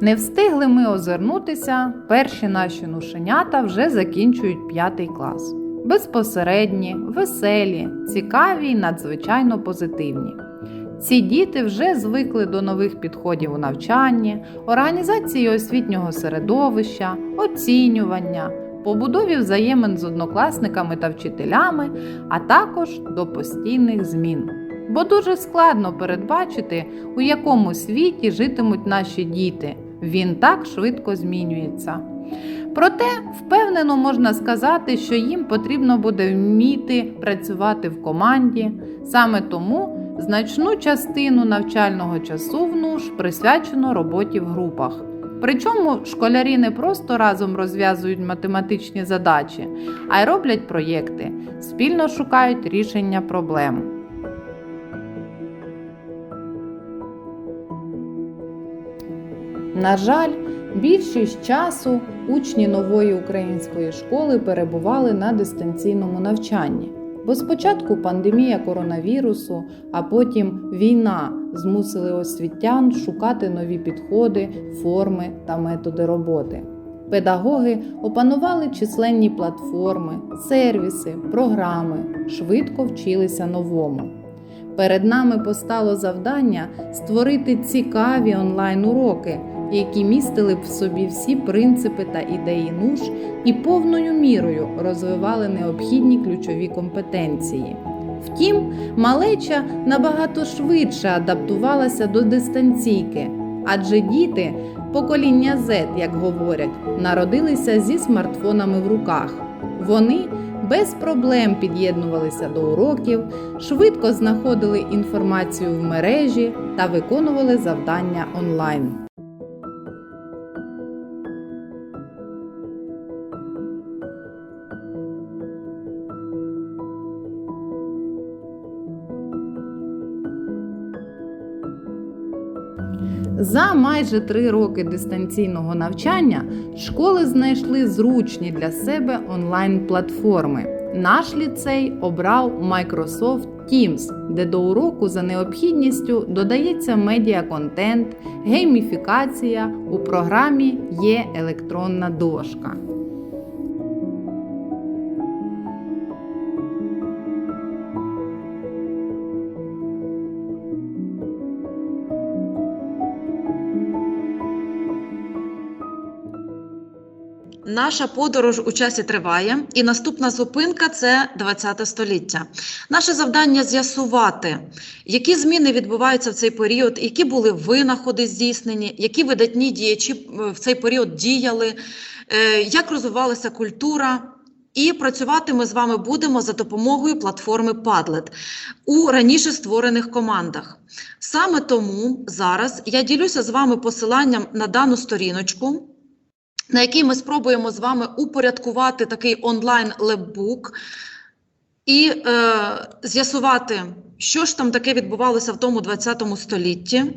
Не встигли ми озирнутися, перші наші нушенята вже закінчують п'ятий клас. Безпосередні, веселі, цікаві й надзвичайно позитивні. Ці діти вже звикли до нових підходів у навчанні, організації освітнього середовища, оцінювання, побудові взаємин з однокласниками та вчителями, а також до постійних змін. Бо дуже складно передбачити, у якому світі житимуть наші діти. Він так швидко змінюється. Проте, впевнено можна сказати, що їм потрібно буде вміти працювати в команді. Саме тому значну частину навчального часу в присвячено роботі в групах. Причому школярі не просто разом розв'язують математичні задачі, а й роблять проєкти, спільно шукають рішення проблем. На жаль, більшість часу учні нової української школи перебували на дистанційному навчанні. Бо спочатку пандемія коронавірусу, а потім війна змусили освітян шукати нові підходи, форми та методи роботи. Педагоги опанували численні платформи, сервіси, програми, швидко вчилися новому. Перед нами постало завдання створити цікаві онлайн-уроки, які містили б в собі всі принципи та ідеї НУШ і повною мірою розвивали необхідні ключові компетенції. Втім, малеча набагато швидше адаптувалася до дистанційки, адже діти, покоління Z, як говорять, народилися зі смартфонами в руках. Вони без проблем під'єднувалися до уроків, швидко знаходили інформацію в мережі та виконували завдання онлайн. За майже три роки дистанційного навчання школи знайшли зручні для себе онлайн-платформи. Наш ліцей обрав Microsoft Teams, де до уроку за необхідністю додається медіаконтент, гейміфікація. У програмі є електронна дошка. Наша подорож у часі триває, і наступна зупинка це 20 століття. Наше завдання з'ясувати, які зміни відбуваються в цей період, які були винаходи здійснені, які видатні діячі е, в цей період діяли, е, як розвивалася культура. І працювати ми з вами будемо за допомогою платформи Padlet у раніше створених командах. Саме тому зараз я ділюся з вами посиланням на дану сторіночку на якій ми спробуємо з вами упорядкувати такий онлайн леббук і е, з'ясувати, що ж там таке відбувалося в тому 20 столітті.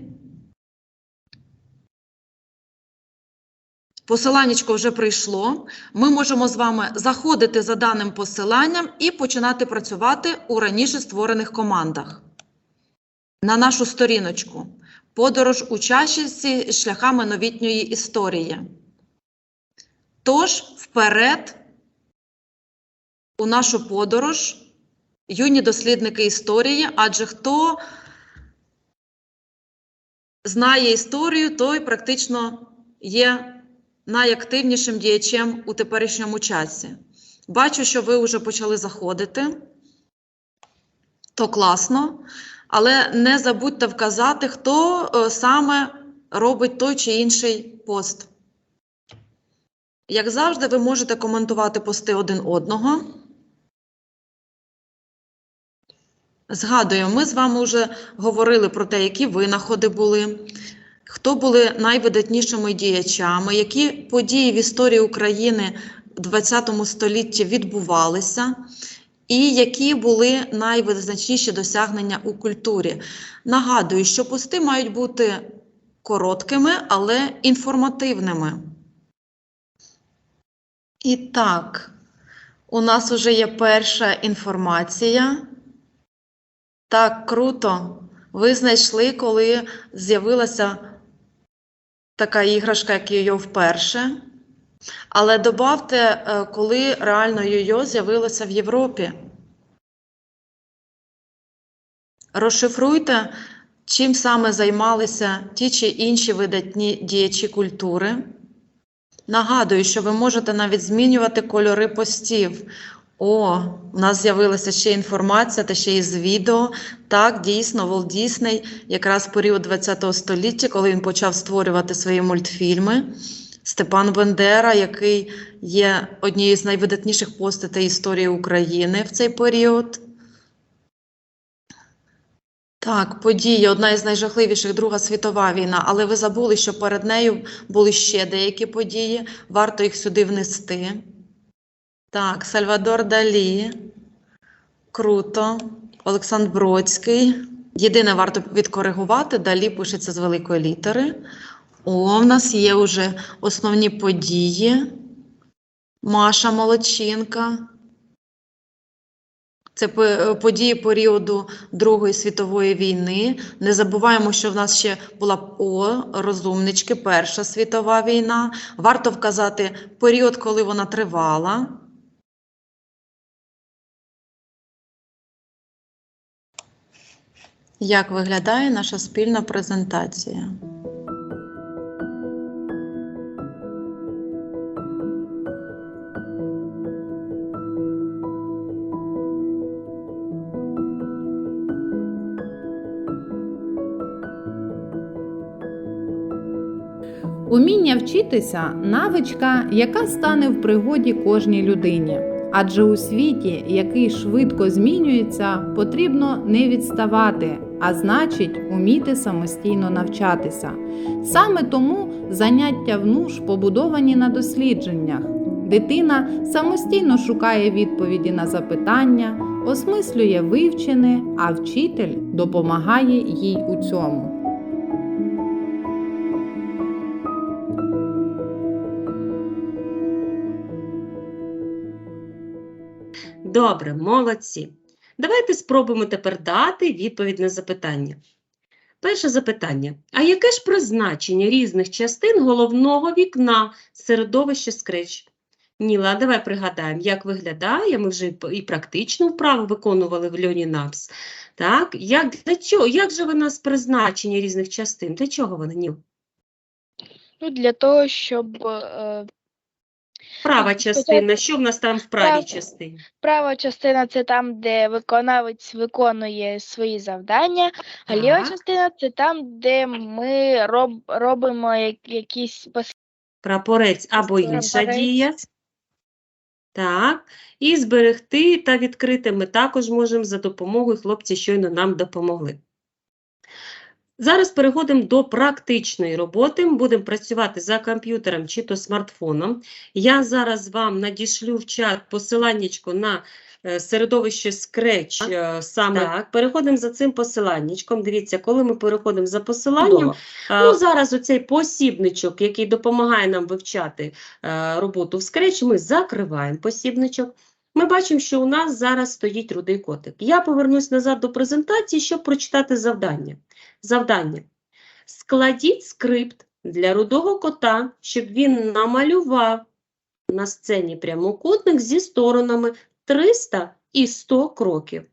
Посиланнячко вже прийшло. Ми можемо з вами заходити за даним посиланням і починати працювати у раніше створених командах. На нашу сторіночку. Подорож у часі шляхами новітньої історії. Тож, вперед у нашу подорож, юні дослідники історії, адже хто знає історію, той практично є найактивнішим діячем у теперішньому часі. Бачу, що ви вже почали заходити, то класно, але не забудьте вказати, хто саме робить той чи інший пост. Як завжди, ви можете коментувати пости один одного. Згадую, ми з вами вже говорили про те, які винаходи були, хто були найвидатнішими діячами, які події в історії України в ХХ столітті відбувалися, і які були найвизначніші досягнення у культурі. Нагадую, що пости мають бути короткими, але інформативними. І так, у нас вже є перша інформація. Так, круто. Ви знайшли, коли з'явилася така іграшка, як йо-йо вперше. Але добавте, е, коли реально йо-йо з'явилося в Європі. Розшифруйте, чим саме займалися ті чи інші видатні діячі культури. Нагадую, що ви можете навіть змінювати кольори постів. О, у нас з'явилася ще інформація та ще й з відео. Так, дійсно, Волт Дісней, якраз в період ХХ століття, коли він почав створювати свої мультфільми. Степан Бендера, який є однією з найвидатніших постатей історії України в цей період. Так, події, одна із найжахливіших Друга світова війна, але ви забули, що перед нею були ще деякі події, варто їх сюди внести. Так, Сальвадор Далі, круто, Олександр Бродський. Єдине варто відкоригувати, Далі пишеться з великої літери. О, в нас є вже основні події. Маша Молодчинка. Це події періоду Другої світової війни. Не забуваємо, що в нас ще була О, розумнички, Перша світова війна. Варто вказати період, коли вона тривала. Як виглядає наша спільна презентація? Уміння вчитися навичка, яка стане в пригоді кожній людині. Адже у світі, який швидко змінюється, потрібно не відставати, а значить, уміти самостійно навчатися. Саме тому заняття в НУШ побудовані на дослідженнях. Дитина самостійно шукає відповіді на запитання, осмислює вивчене, а вчитель допомагає їй у цьому. Добре, молодці. Давайте спробуємо тепер дати відповідь на запитання. Перше запитання. А яке ж призначення різних частин головного вікна середовища Scratch? Ніла, давай пригадаємо, як виглядає. Ми вже і практичну вправу виконували в Льоні Напс. Так, як, для чого, як же вона з призначення різних частин? Для чого вона, Ніл? Ну, для того, щоб е, Права частина, що в нас там в правій частині? права частина це там, де виконавець виконує свої завдання, а ліва частина це там, де ми роб, робимо як- якісь пос- Прапорець або інша Прапорець. дія. Так. І зберегти та відкрити ми також можемо за допомогою хлопці щойно нам допомогли. Зараз переходимо до практичної роботи. Будемо працювати за комп'ютером чи то смартфоном. Я зараз вам надішлю в чат посиланнячко на е, середовище Scratch. е, Саме так. Переходимо за цим посиланнячком. Дивіться, коли ми переходимо за посиланням, Ну, зараз оцей посібничок, який допомагає нам вивчати е, роботу в Scratch, ми закриваємо посібничок. Ми бачимо, що у нас зараз стоїть рудий котик. Я повернусь назад до презентації, щоб прочитати завдання. Завдання. Складіть скрипт для рудого кота, щоб він намалював на сцені прямокутник зі сторонами 300 і 100 кроків.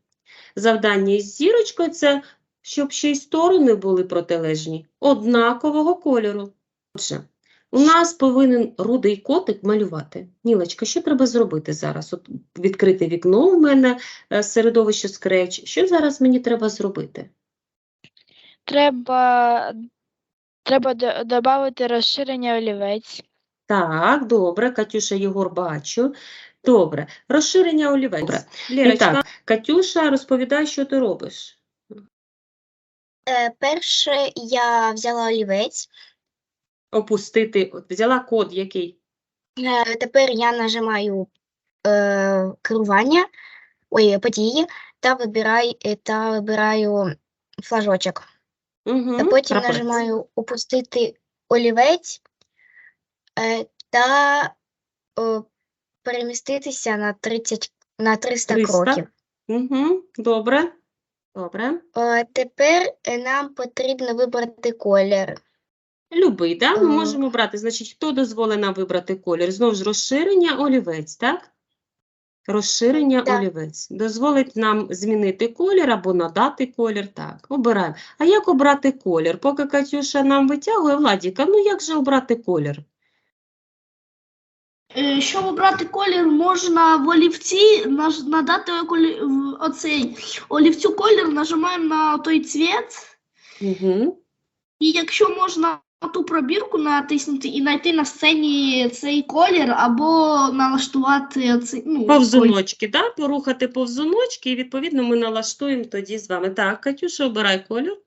Завдання із зірочкою – це щоб ще й сторони були протилежні, однакового кольору. Отже, у нас повинен рудий котик малювати. Нілочка, що треба зробити зараз? От відкрите вікно у мене е, середовище Scratch. Що зараз мені треба зробити? Треба, треба додати розширення олівець. Так, добре, Катюша Єгор бачу. Добре, розширення олівець. Добре. І так, Катюша, розповідай, що ти робиш. Е, Перше я взяла олівець, Опустити, от взяла код який? Е, тепер я нажимаю е, керування, ой, події та вибираю, е, та вибираю флажочок. Угу, Та потім нажимаю опустити олівець е, та е, переміститися на 30, на 300 300. кроків. Угу, добре. Добре. Е, Тепер е, нам потрібно вибрати колір. Любий, да? Ми Так. можемо брати. Значить, хто дозволить нам вибрати колір? Знову ж розширення олівець, так? Розширення Так. олівець. Дозволить нам змінити колір або надати колір. Так, обираємо. А як обрати колір? Поки Катюша нам витягує, Владіка, ну як же обрати колір? Е, Щоб обрати колір, можна в олівці надати оцей олівцю колір, нажимаємо на той цвіт, Угу. і якщо можна на ту пробірку натиснути і знайти на сцені цей колір, або налаштувати оцей, ну, колір. Повзуночки, да? Порухати повзуночки, і відповідно ми налаштуємо тоді з вами. Так, Катюша, обирай колір.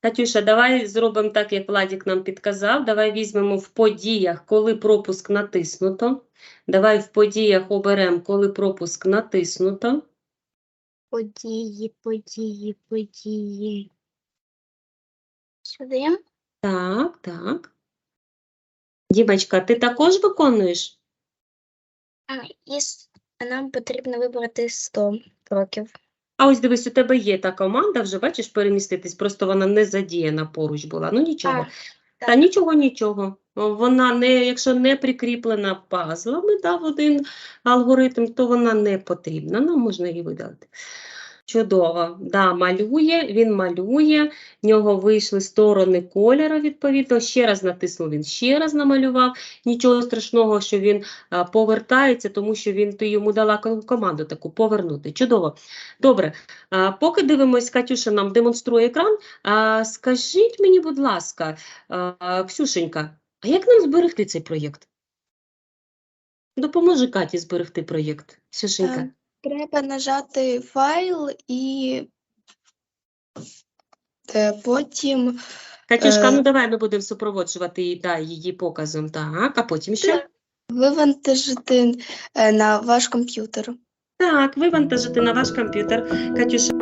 Катюша, давай зробимо так, як Владік нам підказав. Давай візьмемо в подіях, коли пропуск натиснуто. Давай в подіях оберемо, коли пропуск натиснуто. Події, події, події. Сюди. Так, так. Дімочка, ти також виконуєш? Нам потрібно вибрати 100 кроків. А ось дивись, у тебе є та команда, вже бачиш переміститись, просто вона не задіяна поруч була. Ну нічого. А, Та нічого, нічого. Вона не, якщо не прикріплена пазлами, да, в один алгоритм, то вона не потрібна. Нам можна її видалити. Чудово. Да, малює, він малює, в нього вийшли сторони кольору, відповідно. Ще раз натиснув, він ще раз намалював. Нічого страшного, що він а, повертається, тому що він, ти йому дала команду таку повернути. Чудово. Добре. А, поки дивимось, Катюша нам демонструє екран. А, скажіть мені, будь ласка, а, Ксюшенька, а як нам зберегти цей проєкт? Допоможи Каті зберегти проєкт. Ксюшенька. Треба нажати файл і е, потім Катюшка, е, ну давай ми будемо супроводжувати її, да, її показом. Так, а потім що? вивантажити е, на ваш комп'ютер. Так, вивантажити на ваш комп'ютер. Катюша.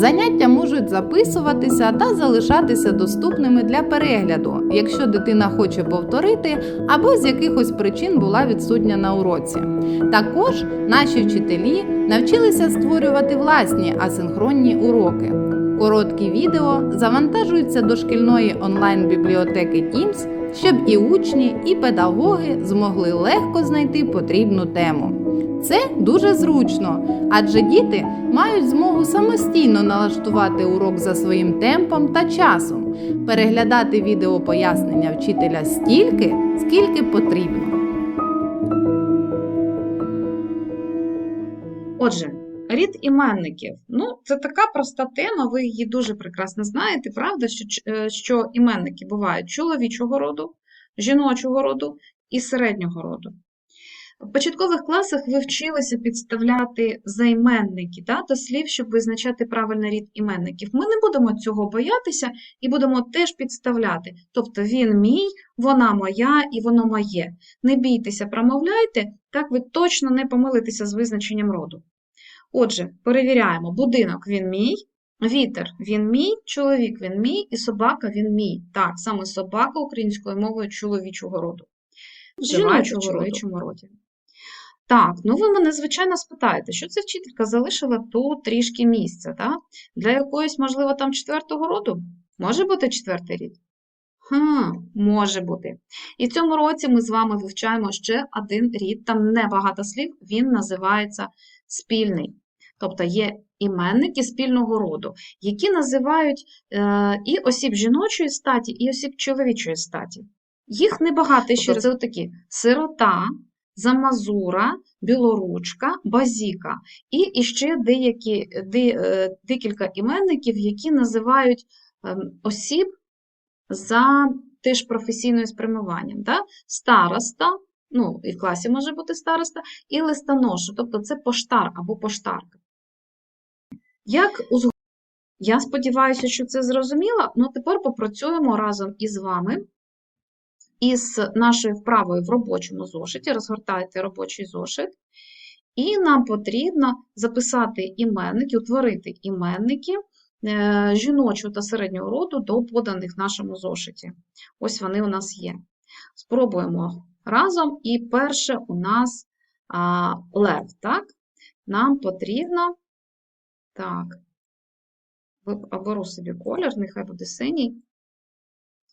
Заняття можуть записуватися та залишатися доступними для перегляду, якщо дитина хоче повторити або з якихось причин була відсутня на уроці. Також наші вчителі навчилися створювати власні асинхронні уроки. Короткі відео завантажуються до шкільної онлайн-бібліотеки Teams, щоб і учні, і педагоги змогли легко знайти потрібну тему. Це дуже зручно, адже діти мають змогу самостійно налаштувати урок за своїм темпом та часом, переглядати відео пояснення вчителя стільки, скільки потрібно. Отже, рід іменників. Ну, це така проста тема, ви її дуже прекрасно знаєте, правда, що, е, що іменники бувають чоловічого роду, жіночого роду і середнього роду. В початкових класах ви вчилися підставляти займенники да, до слів, щоб визначати правильний рід іменників. Ми не будемо цього боятися і будемо теж підставляти. Тобто він мій, вона моя і воно моє. Не бійтеся, промовляйте, так ви точно не помилитеся з визначенням роду. Отже, перевіряємо: будинок він мій, вітер він мій, чоловік він мій і собака він мій. Так, саме собака українською мовою чоловічого роду. Жіночого роду. роді. Так, ну ви мене, звичайно, спитаєте, що ця вчителька залишила тут трішки місця, так? Для якоїсь, можливо, там четвертого роду? Може бути четвертий рід? Хм, може бути. І в цьому році ми з вами вивчаємо ще один рід, там небагато слів, він називається спільний. Тобто є іменники спільного роду, які називають е, і осіб жіночої статі, і осіб чоловічої статі. Їх небагато ще, Тобто це такі сирота, замазура, білоручка, базіка. І іще деякі, де, декілька іменників, які називають ем, осіб за теж професійною спрямуванням. Да? Староста, ну, і в класі може бути староста, і листоноша, тобто це поштар або поштарка. Як узг... Я сподіваюся, що це зрозуміло. Ну, тепер попрацюємо разом із вами із нашою вправою в робочому зошиті. Розгортайте робочий зошит. І нам потрібно записати іменники, утворити іменники е, жіночого та середнього роду до поданих в нашому зошиті. Ось вони у нас є. Спробуємо разом. І перше у нас а, лев, так? Нам потрібно. Так. Оберу собі колір, нехай буде синій.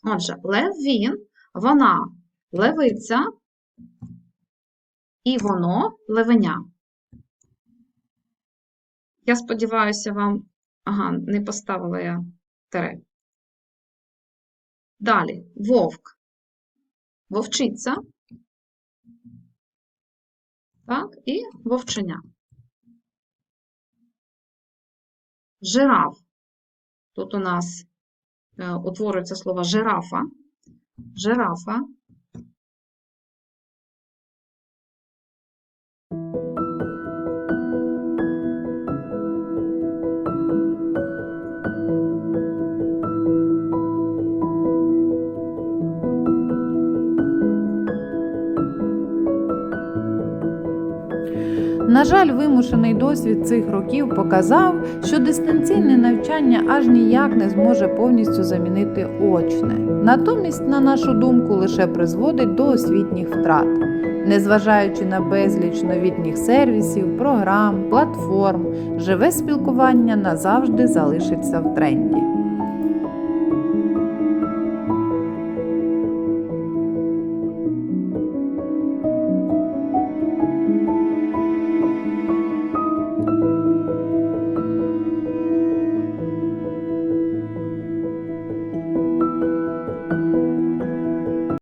Отже, лев він, вона левиця, і воно левеня. Я сподіваюся, вам. Ага, не поставила я тире. Далі вовк. Вовчиця. Так, і вовченя. Жираф. Тут у нас е, утворюється слово жирафа. Жирафа. На жаль, вимушений досвід цих років показав, що дистанційне навчання аж ніяк не зможе повністю замінити очне. Натомість, на нашу думку, лише призводить до освітніх втрат. Незважаючи на безліч новітніх сервісів, програм, платформ, живе спілкування назавжди залишиться в тренді.